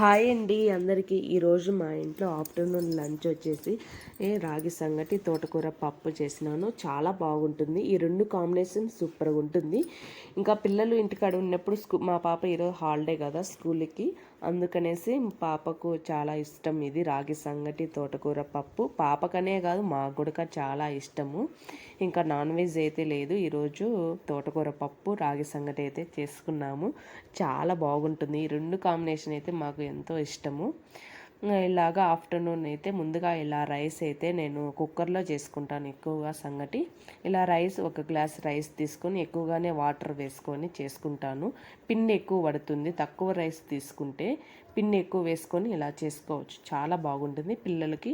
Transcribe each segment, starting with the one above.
Hi అండి అందరికీ. ఈరోజు మా ఇంట్లో ఆఫ్టర్నూన్ లంచ్ వచ్చేసి ఏ రాగి సంగటి తోటకూర పప్పు చేసినాను. చాలా బాగుంటుంది. ఈ రెండు కాంబినేషన్ సూపర్గా ఉంటుంది. ఇంకా పిల్లలు ఇంటికాడ ఉన్నప్పుడు స్కూ మా పాప ఈరోజు హాలిడే కదా స్కూల్కి. అందుకనేసి పాపకు చాలా ఇష్టం ఇది రాగి సంగటి తోటకూర పప్పు. పాపకనే కాదు మాకు కూడా చాలా ఇష్టము. ఇంకా నాన్ వెజ్ అయితే లేదు. ఈరోజు తోటకూర పప్పు రాగి సంగటి అయితే చేసుకున్నాము. చాలా బాగుంటుంది. ఈ రెండు కాంబినేషన్ అయితే మాకు ఎంతో ఇష్టము. ఇలాగా ఆఫ్టర్నూన్ అయితే ముందుగా ఇలా రైస్ అయితే నేను కుక్కర్లో చేసుకుంటాను ఎక్కువగా సంగటి. ఇలా రైస్ ఒక గ్లాస్ రైస్ తీసుకొని ఎక్కువగానే వాటర్ వేసుకొని చేసుకుంటాను. పిన్ ఎక్కువ పడుతుంది. తక్కువ రైస్ తీసుకుంటే పిన్ ఎక్కువ వేసుకొని ఇలా చేసుకోవచ్చు. చాలా బాగుంటుంది. పిల్లలకి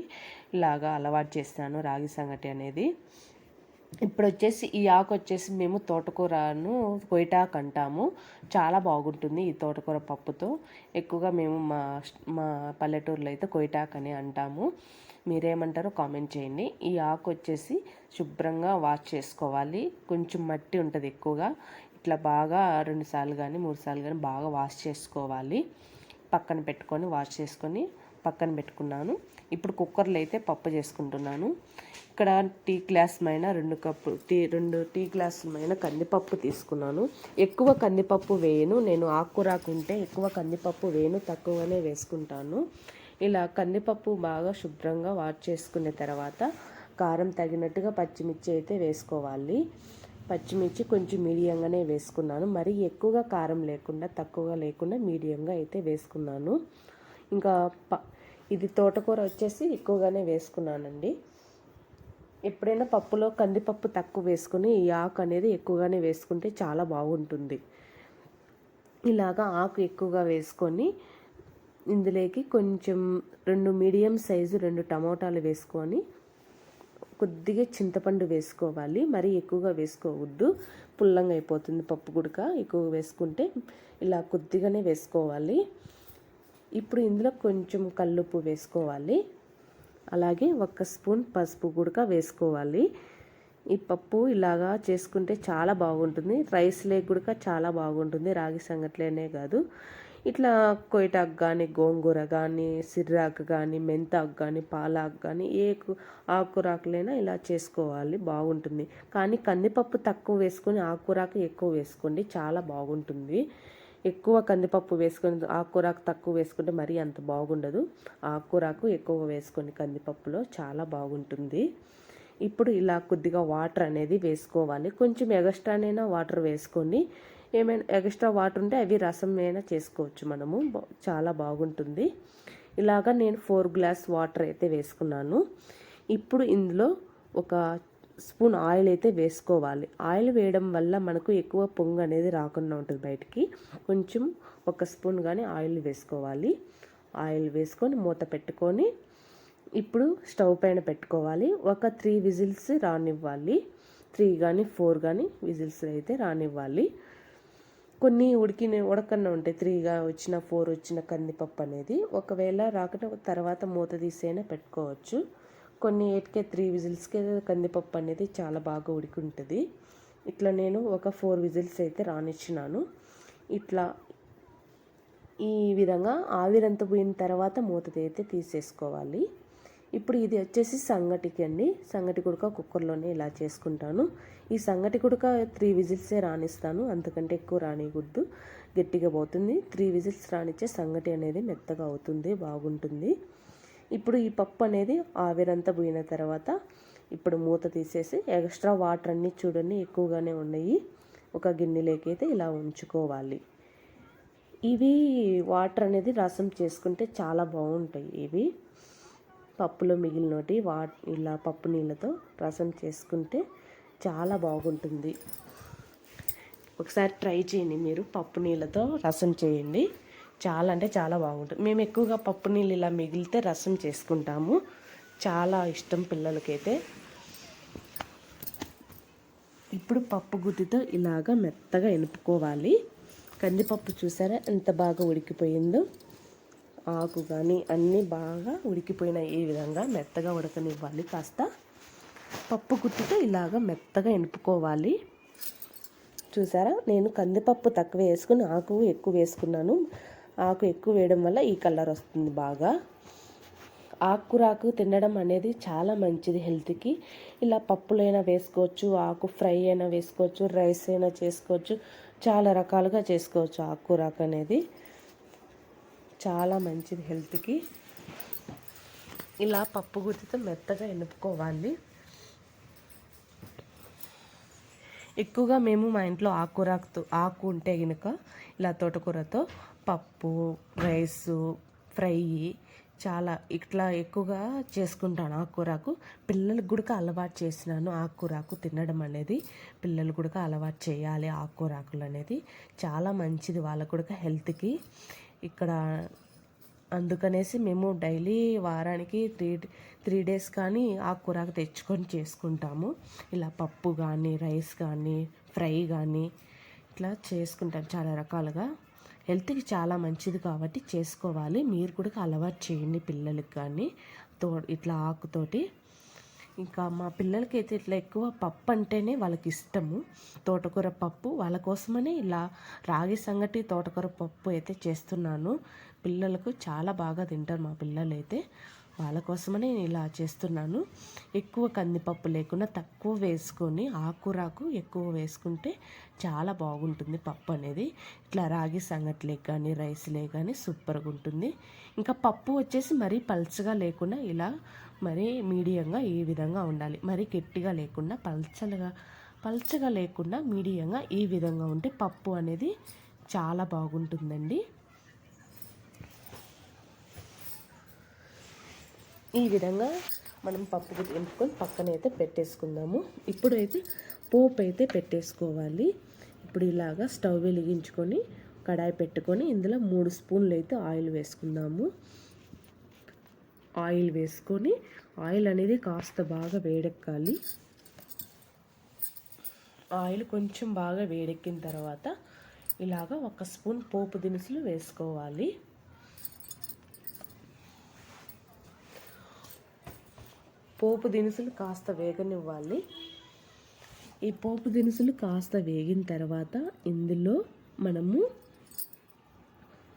ఇలాగా అలవాటు చేస్తాను రాగి సంగటి అనేది. ఇప్పుడు వచ్చేసి ఈ ఆకు వచ్చేసి మేము తోటకూరను కొయిటాకు అంటాము చాలా బాగుంటుంది ఈ తోటకూర పప్పుతో. ఎక్కువగా మేము మా మా పల్లెటూరులో అయితే కొయిటాకు అని అంటాము. మీరేమంటారో కామెంట్ చేయండి. ఈ ఆకు వచ్చేసి శుభ్రంగా వాష్ చేసుకోవాలి. కొంచెం మట్టి ఉంటుంది ఎక్కువగా. ఇట్లా బాగా రెండు సార్లు కానీ మూడు సార్లు కానీ బాగా వాష్ చేసుకోవాలి. పక్కన పెట్టుకొని వాష్ చేసుకొని పక్కన పెట్టుకున్నాను. ఇప్పుడు కుక్కర్లో అయితే పప్పు చేసుకుంటున్నాను. ఇక్కడ టీ గ్లాస్ మైన రెండు కప్పు టీ రెండు టీ గ్లాసులమైన కందిపప్పు తీసుకున్నాను. ఎక్కువ కందిపప్పు వేయను. నేను ఆకురాకుంటే ఎక్కువ కందిపప్పు వేయను తక్కువగానే వేసుకుంటాను. ఇలా కందిపప్పు బాగా శుభ్రంగా వాష్ చేసుకున్న తర్వాత కారం తగినట్టుగా పచ్చిమిర్చి అయితే వేసుకోవాలి. పచ్చిమిర్చి కొంచెం మీడియంగానే వేసుకున్నాను. మరి ఎక్కువగా కారం లేకుండా తక్కువగా లేకుండా మీడియంగా అయితే వేసుకున్నాను. ఇంకా ప ఇది తోటకూర వచ్చేసి ఎక్కువగానే వేసుకున్నానండి. ఎప్పుడైనా పప్పులో కందిపప్పు తక్కువ వేసుకుని ఈ ఆకు అనేది ఎక్కువగానే వేసుకుంటే చాలా బాగుంటుంది. ఇలాగా ఆకు ఎక్కువగా వేసుకొని ఇందులోకి కొంచెం రెండు మీడియం సైజు రెండు టమోటాలు వేసుకొని కొద్దిగా చింతపండు వేసుకోవాలి. మరీ ఎక్కువగా వేసుకోవద్దు. పుల్లంగా అయిపోతుంది పప్పు గుడక. ఎక్కువ వేసుకుంటే ఇలా కొద్దిగానే వేసుకోవాలి. ఇప్పుడు ఇందులో కొంచెం కల్లుప్పు వేసుకోవాలి. అలాగే ఒక స్పూన్ పసుపు గుడక వేసుకోవాలి. ఈ పప్పు ఇలాగా చేసుకుంటే చాలా బాగుంటుంది. రైస్ లేక్ గుడక చాలా బాగుంటుంది. రాగి సంగట్లేనే కాదు. ఇట్లా కొయిటాకు కానీ గోంగూర కానీ సిర్రాకు కానీ మెంతాకు కానీ పాలాకు కానీ ఏ ఆకురాకులైనా ఇలా చేసుకోవాలి. బాగుంటుంది. కానీ కందిపప్పు తక్కువ వేసుకొని ఆకురాకు ఎక్కువ వేసుకోండి. చాలా బాగుంటుంది. ఎక్కువ కందిపప్పు వేసుకొని ఆకుకూరాకు తక్కువ వేసుకుంటే మరీ అంత బాగుండదు. ఆకుకూరాకు ఎక్కువ వేసుకొని కందిపప్పులో చాలా బాగుంటుంది. ఇప్పుడు ఇలా కొద్దిగా వాటర్ అనేది వేసుకోవాలి. కొంచెం ఎగస్ట్రానైనా వాటర్ వేసుకొని ఏమైనా ఎక్స్ట్రా వాటర్ ఉంటే అవి రసం అయినా చేసుకోవచ్చు మనము. చాలా బాగుంటుంది. ఇలాగా నేను ఫోర్ గ్లాస్ వాటర్ అయితే వేసుకున్నాను. ఇప్పుడు ఇందులో ఒక స్పూన్ ఆయిల్ అయితే వేసుకోవాలి. ఆయిల్ వేయడం వల్ల మనకు ఎక్కువ పొంగు అనేది రాకుండా ఉంటుంది బయటికి. కొంచెం ఒక స్పూన్ కానీ ఆయిల్ వేసుకోవాలి. ఆయిల్ వేసుకొని మూత పెట్టుకొని ఇప్పుడు స్టవ్ పైన పెట్టుకోవాలి. ఒక త్రీ విజిల్స్ రానివ్వాలి. త్రీ కానీ ఫోర్ కానీ విజిల్స్ అయితే రానివ్వాలి. కొన్ని ఉడికిన ఉడకన్న ఉంటాయి త్రీగా వచ్చిన ఫోర్ వచ్చిన కందిపప్పు అనేది ఒకవేళ రాకుండా తర్వాత మూత తీసైనా పెట్టుకోవచ్చు. కొన్ని ఎయిట్కే త్రీ విజిల్స్కే కందిపప్పు అనేది చాలా బాగా ఉడికి ఉంటుంది ఇట్లా నేను ఒక ఫోర్ విజిల్స్ అయితే రానిచ్చినాను. ఇట్లా ఈ విధంగా ఆవిరంత పోయిన తర్వాత మూత అయితే తీసేసుకోవాలి. ఇప్పుడు ఇది వచ్చేసి సంగటికి అండి. సంగటి కుడక కుక్కర్లోనే ఇలా చేసుకుంటాను. ఈ సంగటి కుడక త్రీ విజిల్సే రాణిస్తాను అంతకంటే ఎక్కువ రానియకూడదు. గట్టిగా పోతుంది. త్రీ విజిల్స్ రానిచ్చే సంగటి అనేది మెత్తగా అవుతుంది బాగుంటుంది. ఇప్పుడు ఈ పప్పు అనేది ఆవిరంతా పోయిన తర్వాత ఇప్పుడు మూత తీసేసి ఎక్స్ట్రా వాటర్ అన్నీ చూడండి ఎక్కువగానే ఉన్నాయి. ఒక గిన్నెలోకి అయితే ఇలా ఉంచుకోవాలి. ఇవి వాటర్ అనేది రసం చేసుకుంటే చాలా బాగుంటాయి ఇవి. పప్పులో మిగిలినటి వా ఇలా పప్పు నీళ్ళతో రసం చేసుకుంటే చాలా బాగుంటుంది. ఒకసారి ట్రై చేయండి మీరు పప్పు నీళ్ళతో రసం చేయండి. చాలా అంటే చాలా బాగుంటుంది. మేము ఎక్కువగా పప్పు నీళ్ళు ఇలా మిగిలితే రసం చేసుకుంటాము. చాలా ఇష్టం పిల్లలకైతే. ఇప్పుడు పప్పు గుత్తితో ఇలాగ మెత్తగా ఎనుపుకోవాలి కందిపప్పు చూసారా? ఎంత బాగా ఉడికిపోయిందో. ఆకు కానీ అన్నీ బాగా ఉడికిపోయినాయి. ఈ విధంగా మెత్తగా ఉడకనివ్వాలి. కాస్త పప్పు గుత్తితో ఇలాగ మెత్తగా ఎనుపుకోవాలి చూసారా? నేను కందిపప్పు తక్కువ వేసుకుని ఆకు ఎక్కువ వేసుకున్నాను. ఆకు ఎక్కువ వేయడం వల్ల ఈ కలర్ వస్తుంది బాగా. ఆకురాకు తినడం అనేది చాలా మంచిది హెల్త్కి. ఇలా పప్పులైనా వేసుకోవచ్చు ఆకు ఫ్రై అయినా వేసుకోవచ్చు రైస్ అయినా చేసుకోవచ్చు చాలా రకాలుగా చేసుకోవచ్చు ఆకురాకు అనేది. చాలా మంచిది హెల్త్కి. ఇలా పప్పు గుత్తితో మెత్తగా ఎనుపుకోవాలి. ఎక్కువగా మేము మా ఇంట్లో ఆకురాకుతో ఆకు ఉంటే కనుక ఇలా తోటకూరతో పప్పు రైసు ఫ్రై చాలా ఇట్లా ఎక్కువగా చేసుకుంటాను ఆకుకూరకు. పిల్లలకు కూడా అలవాటు చేసినాను ఆకుకూరకు తినడం అనేది. పిల్లలు కూడా అలవాటు చేయాలి ఆకుకూరాకులు అనేది. చాలా మంచిది వాళ్ళకు కూడా హెల్త్కి. ఇక్కడ అందుకనేసి మేము డైలీ వారానికి త్రీ త్రీ డేస్ కానీ ఆకుకూరకు తెచ్చుకొని చేసుకుంటాము. ఇలా పప్పు కానీ రైస్ కానీ ఫ్రై కానీ ఇట్లా చేసుకుంటాం చాలా రకాలుగా. హెల్త్కి చాలా మంచిది కాబట్టి చేసుకోవాలి. మీరు కూడా అలవాటు చేయండి పిల్లలకి కానీ. తో ఇట్లా ఆకుతోటి. ఇంకా మా పిల్లలకి అయితే ఇట్లా ఎక్కువ పప్పు అంటేనే వాళ్ళకి ఇష్టము. తోటకూర పప్పు వాళ్ళ కోసమని ఇలా రాగి సంగటి తోటకూర పప్పు అయితే చేస్తున్నాను. పిల్లలకు చాలా బాగా తింటారు మా పిల్లలు అయితే వాళ్ళ కోసమని నేను ఇలా చేస్తున్నాను. ఎక్కువ కందిపప్పు లేకుండా తక్కువ వేసుకొని ఆకురాకు ఎక్కువ వేసుకుంటే చాలా బాగుంటుంది పప్పు అనేది. ఇట్లా రాగి సంగట్లే కానీ రైస్లే కానీ సూపర్గా ఉంటుంది. ఇంకా పప్పు వచ్చేసి మరీ పల్చగా లేకుండా ఇలా మరీ మీడియంగా ఈ విధంగా ఉండాలి. మరీ గట్టిగా లేకుండా పల్చలుగా పల్చగా లేకుండా మీడియంగా ఈ విధంగా ఉంటే పప్పు అనేది చాలా బాగుంటుందండి. ఈ విధంగా మనం పప్పు ఎంపుకొని పక్కన అయితే పెట్టేసుకుందాము. ఇప్పుడైతే పోపు అయితే పెట్టేసుకోవాలి. ఇప్పుడు ఇలాగా స్టవ్ వెలిగించుకొని కడాయి పెట్టుకొని ఇందులో మూడు స్పూన్లు అయితే ఆయిల్ వేసుకుందాము. ఆయిల్ వేసుకొని ఆయిల్ అనేది కాస్త బాగా వేడెక్కాలి. ఆయిల్ కొంచెం బాగా వేడెక్కిన తర్వాత ఇలాగ ఒక స్పూన్ పోపు దినుసులు వేసుకోవాలి. పోపు దినుసులు కాస్త వేగనివ్వాలి. ఈ పోపు దినుసులు కాస్త వేగిన తర్వాత ఇందులో మనము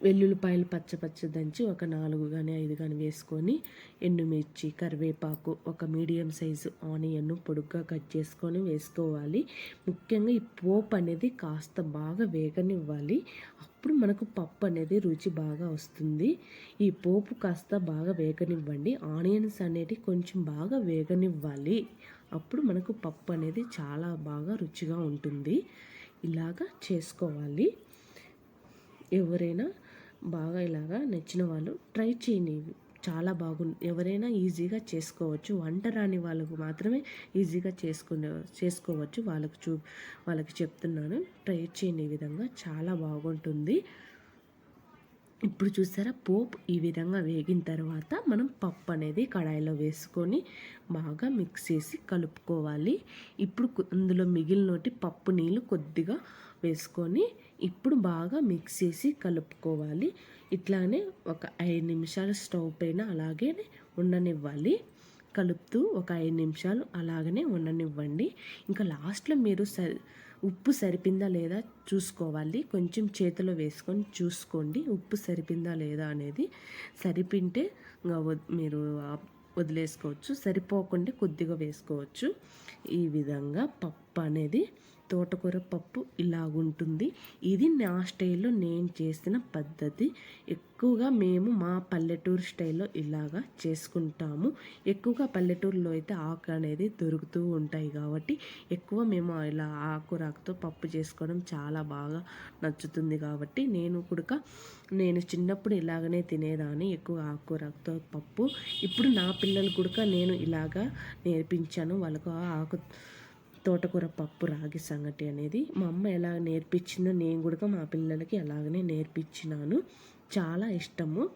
వెల్లుల్లిపాయలు పచ్చ పచ్చ దంచి ఒక నాలుగు కానీ ఐదు కానీ వేసుకొని ఎండుమిర్చి కరివేపాకు ఒక మీడియం సైజు ఆనియన్ పొడుగ్గా కట్ చేసుకొని వేసుకోవాలి. ముఖ్యంగా ఈ పోపు అనేది కాస్త బాగా వేగనివ్వాలి. అప్పుడు మనకు పప్పు అనేది రుచి బాగా వస్తుంది. ఈ పోపు కాస్త బాగా వేగనివ్వండి. ఆనియన్స్ అనేది కొంచెం బాగా వేగనివ్వాలి. అప్పుడు మనకు పప్పు అనేది చాలా బాగా రుచిగా ఉంటుంది. ఇలాగా చేసుకోవాలి. ఎవరైనా బాగా ఇలాగా నచ్చిన వాళ్ళు ట్రై చేయండి చాలా బాగుంది ఎవరైనా ఈజీగా చేసుకోవచ్చు. వంట రాని వాళ్ళకు మాత్రమే ఈజీగా చేసుకునే చేసుకోవచ్చు. వాళ్ళకు చూ వాళ్ళకి చెప్తున్నాను. ట్రై చేయండి ఈ విధంగా. చాలా బాగుంటుంది. ఇప్పుడు చూసారా? పోపు ఈ విధంగా వేగిన తర్వాత మనం పప్పు అనేది కడాయిలో వేసుకొని బాగా మిక్స్ చేసి కలుపుకోవాలి. ఇప్పుడు అందులో మిగిలినోటి పప్పు నీళ్ళు కొద్దిగా వేసుకొని ఇప్పుడు బాగా మిక్స్ చేసి కలుపుకోవాలి. ఇట్లానే ఒక ఐదు నిమిషాలు స్టవ్ పైన అలాగే ఉండనివ్వాలి. కలుపుతూ ఒక ఐదు నిమిషాలు అలాగనే ఉండనివ్వండి. ఇంకా లాస్ట్లో మీరు సరి ఉప్పు సరిపిందా లేదా చూసుకోవాలి. కొంచెం చేతిలో వేసుకొని చూసుకోండి. ఉప్పు సరిపిందా లేదా అనేది సరిపింటే మీరు వదిలేసుకోవచ్చు. సరిపోకుండా కొద్దిగా వేసుకోవచ్చు. ఈ విధంగా పప్పు పప్పు అనేది తోటకూర పప్పు ఇలాగుంటుంది. ఇది నా స్టైల్లో నేను చేసిన పద్ధతి. ఎక్కువగా మేము మా పల్లెటూరు స్టైల్లో ఇలాగా చేసుకుంటాము. ఎక్కువగా పల్లెటూరులో అయితే ఆకు అనేది దొరుకుతూ ఉంటాయి కాబట్టి ఎక్కువ మేము ఇలా ఆకురాకుతో పప్పు చేసుకోవడం చాలా బాగా నచ్చుతుంది కాబట్టి నేను కూడా నేను చిన్నప్పుడు ఇలాగనే తినేదాన్ని ఎక్కువ ఆకురాకుతో పప్పు. ఇప్పుడు నా పిల్లలు కూడా నేను ఇలాగా నేర్పించాను. వాళ్ళకు ఆకు తోటకూర పప్పు రాగి సంగటి అనేది మా అమ్మ ఎలా నేర్పించిందో నేను కూడా మా పిల్లలకి అలాగనే నేర్పించినాను. చాలా ఇష్టము.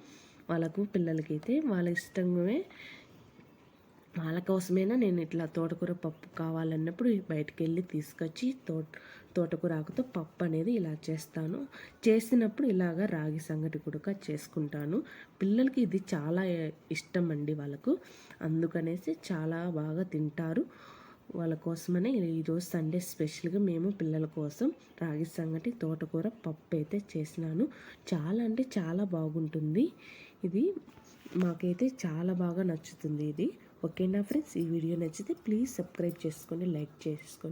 వాళ్ళకు పిల్లలకైతే వాళ్ళ ఇష్టమే. వాళ్ళ కోసమైనా నేను ఇట్లా తోటకూర పప్పు కావాలన్నప్పుడు బయటకు వెళ్ళి తీసుకొచ్చి తోట తోటకూర ఆకుతో పప్పు అనేది ఇలా చేస్తాను. చేసినప్పుడు ఇలాగా రాగి సంగటి కూడా చేసుకుంటాను. పిల్లలకి ఇది చాలా ఇష్టం అండి వాళ్ళకు. అందుకనేసి చాలా బాగా తింటారు. వాళ్ళ కోసమనే ఈరోజు సండే స్పెషల్గా మేము పిల్లల కోసం రాగి సంగటి తోటకూర పప్పు అయితే చేసినాను. చాలా అంటే చాలా బాగుంటుంది. ఇది మాకైతే చాలా బాగా నచ్చుతుంది ఇది. ఓకేనా ఫ్రెండ్స్ ఈ వీడియో నచ్చితే ప్లీజ్ సబ్స్క్రైబ్ చేసుకొని లైక్ చేసుకొని